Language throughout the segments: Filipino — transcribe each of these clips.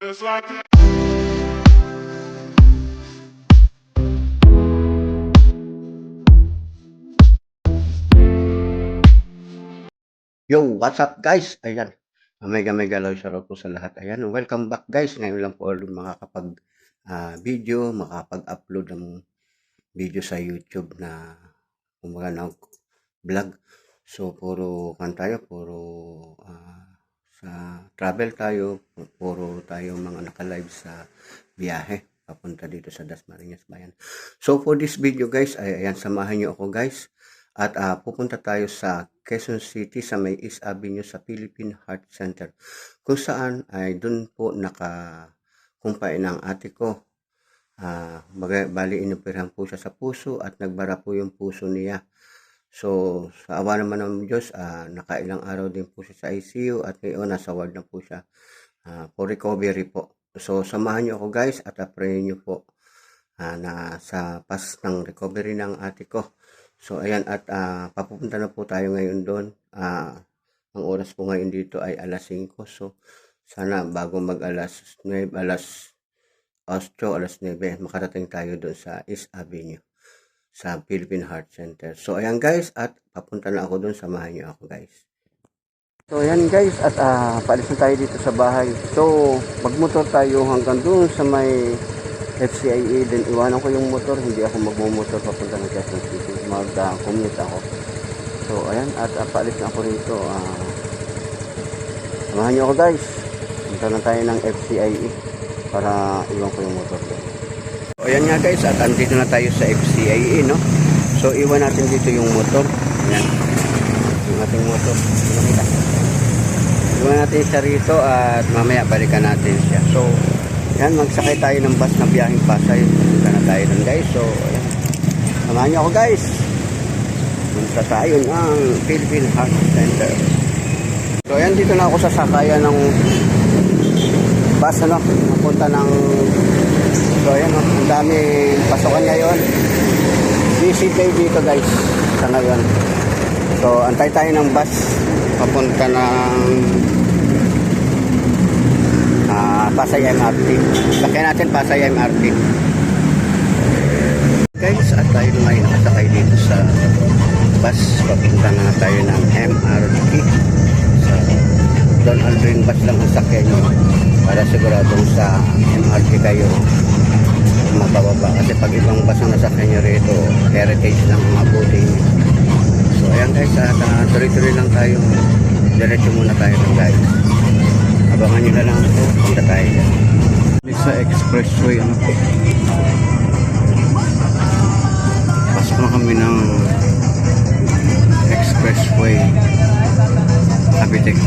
It's like Yo, what's up guys? Ayan. Mega mega love shoutout po sa lahat. Ayan, welcome back guys. Ngayon lang po ulit makakapag ah, video, makapag-upload ng video sa YouTube na kumbaga ng vlog. So, puro kan tayo, puro ah, sa travel tayo, pu- puro tayo mga naka-live sa biyahe papunta dito sa Dasmariñas Bayan. So, for this video guys, ay ayan, samahan niyo ako guys. At ah, pupunta tayo sa Quezon City sa may East Avenue sa Philippine Heart Center. Kung saan ay doon po nakakumpay ng ate ko. Ah, baga- bali inoperahan po siya sa puso at nagbara po yung puso niya. So, sa awa naman ng Diyos, ah, nakailang araw din po siya sa ICU at ngayon nasa ward na po siya ah, for recovery po. So, samahan niyo ako guys at uh, niyo po ah, na sa pas ng recovery ng ate ko. So ayan at ah, papupunta na po tayo ngayon doon. Ah, ang oras po ngayon dito ay alas 5. So sana bago mag alas 9, alas 8, alas 9, makarating tayo doon sa East Avenue sa Philippine Heart Center. So ayan guys at papunta na ako doon. Samahan niyo ako guys. So ayan guys at ah, paalis na tayo dito sa bahay. So magmotor tayo hanggang doon sa may FCIA din iwanan ko yung motor hindi ako magmumotor papunta ng Quezon City mag-commute ako so ayan at uh, paalis na ako rito ah samahan niyo ako guys punta na tayo ng FCIA para iwan ko yung motor doon ayan nga guys at andito na tayo sa FCIA no so iwan natin dito yung motor ayan yung ating motor iwan natin siya rito at mamaya balikan natin siya so yan, magsakay tayo ng bus na biyaheng Pasay. Punta na tayo doon guys. So, ayan. Samahan niyo ako guys. Punta tayo ng Philippine Heart Center. So, ayan, dito na ako sa sakayan ng bus, ano, napunta ng So, ayan, ang dami pasokan ngayon. Busy day dito guys, sa ngayon. So, antay tayo ng bus papunta ng ah, Pasay MRT. Sakyan natin Pasay MRT. Guys, at tayo ngayon nakasakay dito sa bus. Papunta na tayo ng MRT. Sa Don Aldrin bus lang ang sakyan nyo para siguradong sa MRT kayo mabababa. Kasi pag ibang bus ang nasakyan nyo rito, heritage lang ang mabuti nyo. So ayan guys, uh, tuloy-tuloy lang tayo. Diretso muna tayo ng guys. Abangan nyo na lang ito. Punta tayo dyan. Sa expressway, ano po. Pasok na kami ng expressway. Abitex.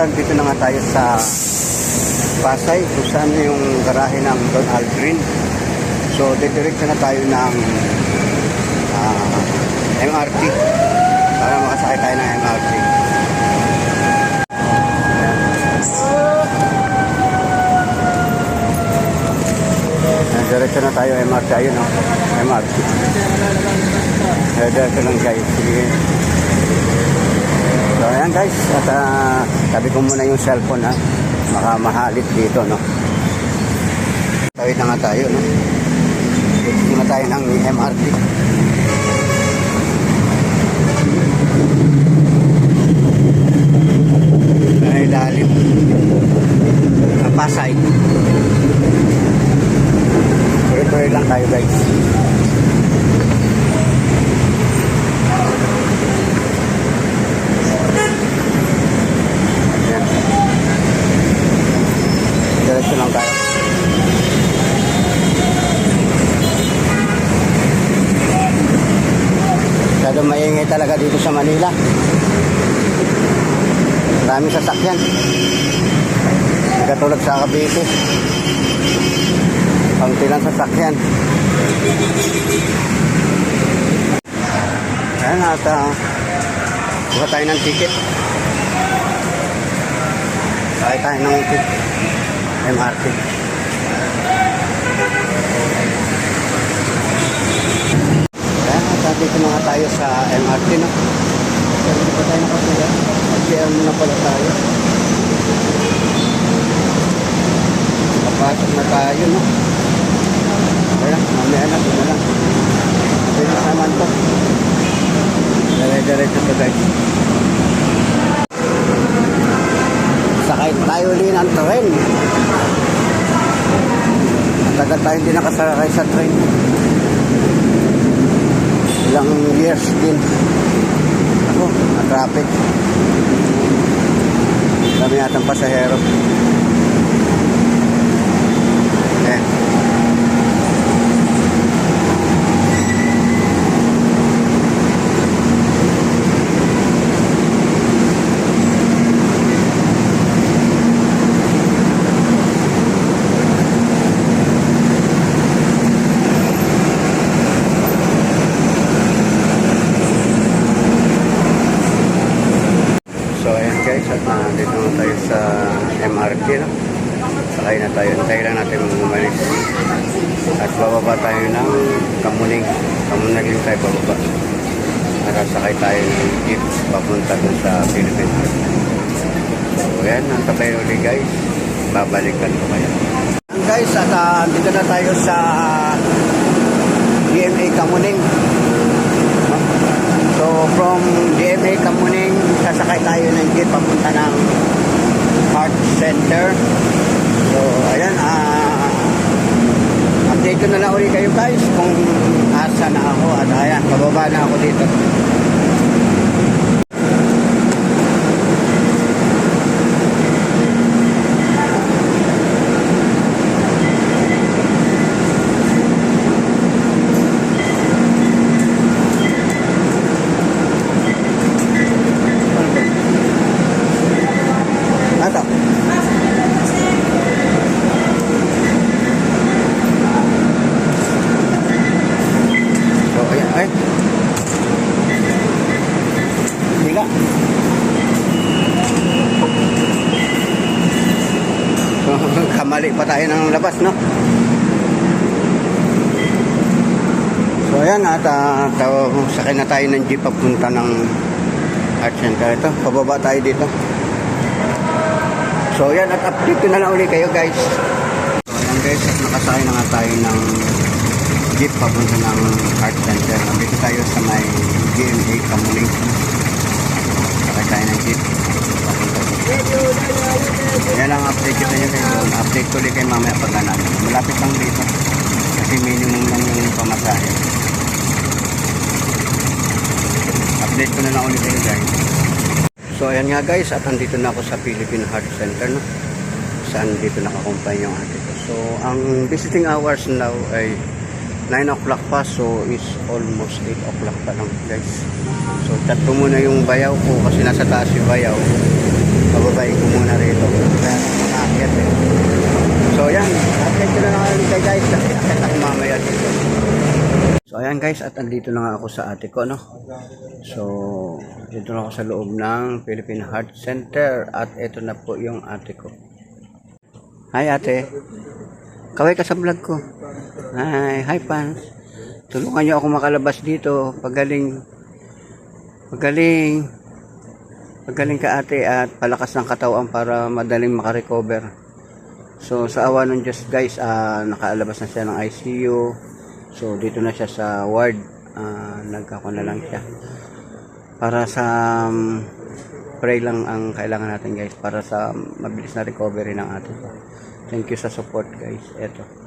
At uh, dito na nga tayo sa Pasay, kung saan yung garahe ng Don Aldrin. So, didiretso na tayo ng ah, MRT para makasakay tayo ng MRT. Diretso na tayo MRT. Ayun o, MRT. Ayan, Diretso lang guys. Sige. Ayan guys, at uh, tabi ko muna yung cellphone ha. Baka mahalit dito no. Tawid na nga tayo no. Dito na tayo ng MRT. Ay, lalim. Pasay. Tuloy-tuloy lang tayo guys. Ayan. Diretso lang tayo. Masyado maingay talaga dito sa Manila. Maraming sasakyan. Katulad sa Cavite. Kaunti lang sasakyan. Ayan at uh, buka tayo ng ticket. Sakay tayo ng MRT. Ayan at uh, dito na nga tayo sa MRT no. Papasok muna pala tayo. Papasok na tayo, no? Kaya, mamaya na, ito na lang. Bilis naman to. Dire-diretso to guys. Sakay tayo ulit ng tren. Matagal tayo hindi nakasakay sa train. Ilang years din. Ako, na-traffic. Dami yatang pasahero. Eh. So ayan guys, at nandito na tayo sa MRT no? Sakay na tayo, antayin lang natin umalis. At bababa tayo ng Yung tayo bababa. Nakasakay tayo ng jeep papunta dun sa Philippines. So ayan, nantabay ulit guys. Babalikan ko kayo. Guys, at uh, dito na tayo sa DMA Kamuning. So from DMA Kamuning, sasakay tayo ng jeep papunta ng Heart Center. So ayan, ah update ko na lang ulit kayo guys kung asa na ako at ayan, bababa na ako dito. Ato. So, ayan, ay. Higa. So, kamali pa tayo ng labas, no? So, ayan, at uh, sakay na tayo ng jeep papunta ng art center. Ito, pababa tayo dito. So, ayan, at update ko na lang ulit kayo, guys. So, ayan, guys, at nakasakay na nga tayo ng jeep papunta ng art center. Nandito tayo sa may GMA Kamuning. Sakay tayo ng jeep. Yan ang update ko sa inyo kayo. Update ulit kayo mamaya pag ano. Malapit lang dito. Kasi minimum lang yung pamasahe. Update ko na lang ulit kayo guys. So ayan nga guys, at andito na ako sa Philippine Heart Center no. Saan dito nakakumpay yung ate ko. So ang visiting hours now ay 9 o'clock pa so is almost 8 o'clock pa lang guys. So chat ko muna yung bayaw ko kasi nasa taas yung bayaw. Pababayin ko muna rito. Nakakit eh. So yan, update ko na lang kayo guys kasi akit ako mamaya dito. So ayan guys, at andito na nga ako sa ate ko no. So dito na ako sa loob ng Philippine Heart Center at ito na po yung ate ko. Hi ate. Kaway ka sa vlog ko. Hi, hi fans. Tulungan niyo ako makalabas dito. Pagaling. Pagaling. Pagaling ka ate at palakas ng katawan para madaling makarecover. So sa awa ng Diyos guys, ah, nakalabas na siya ng ICU. So dito na siya sa ward. Ah, nagkako na lang siya. Para sa um, pray lang ang kailangan natin guys para sa mabilis na recovery ng atin. Thank you sa support guys. Eto.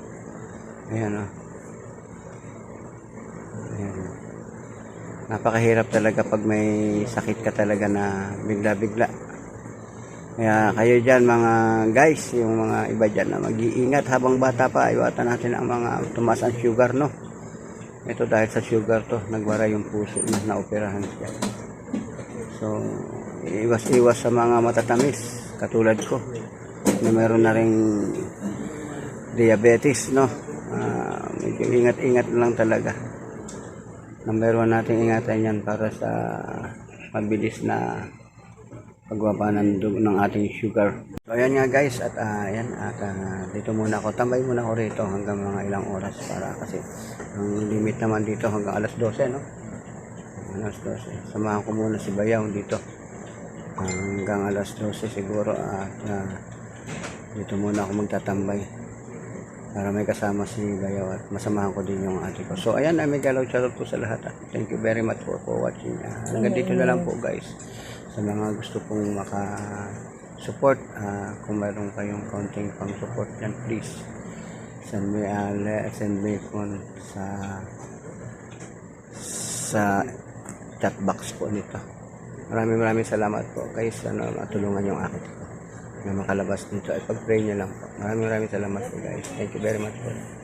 Ayan o. Ayan. Napakahirap talaga pag may sakit ka talaga na bigla-bigla. Kaya kayo dyan mga guys, yung mga iba dyan na mag-iingat habang bata pa, iwatan natin ang mga tumaas ang sugar, no? Ito dahil sa sugar to, nagwara yung puso na naoperahan siya. So, iwas-iwas sa mga matatamis, katulad ko, na meron na ring diabetes, no? Ah, medyo ingat-ingat lang talaga. Number one natin ingatan yan para sa mabilis na pagbaba ng, ng ating sugar. So ayan nga guys at ah, ayan at ah, dito muna ako tambay muna ako rito hanggang mga ilang oras para kasi ang limit naman dito hanggang alas 12 no. Alas 12. Samahan ko muna si Bayaw dito. hanggang alas 12 siguro at ah, dito muna ako magtatambay para may kasama si Bayaw at masamahan ko din yung ate ko. So ayan, ay may galaw shoutout po sa lahat. ah. Thank you very much for, for watching. Ah, hanggang dito na lang po guys. Sa mga gusto pong maka support, ah, kung mayroon kayong counting pang support dyan, please send me a le- send me phone sa sa chat box po nito. Maraming maraming salamat po guys. Ano, matulungan yung akin na makalabas dito. Ay pag-pray nyo lang po. Maraming maraming salamat po guys. Thank you very much po.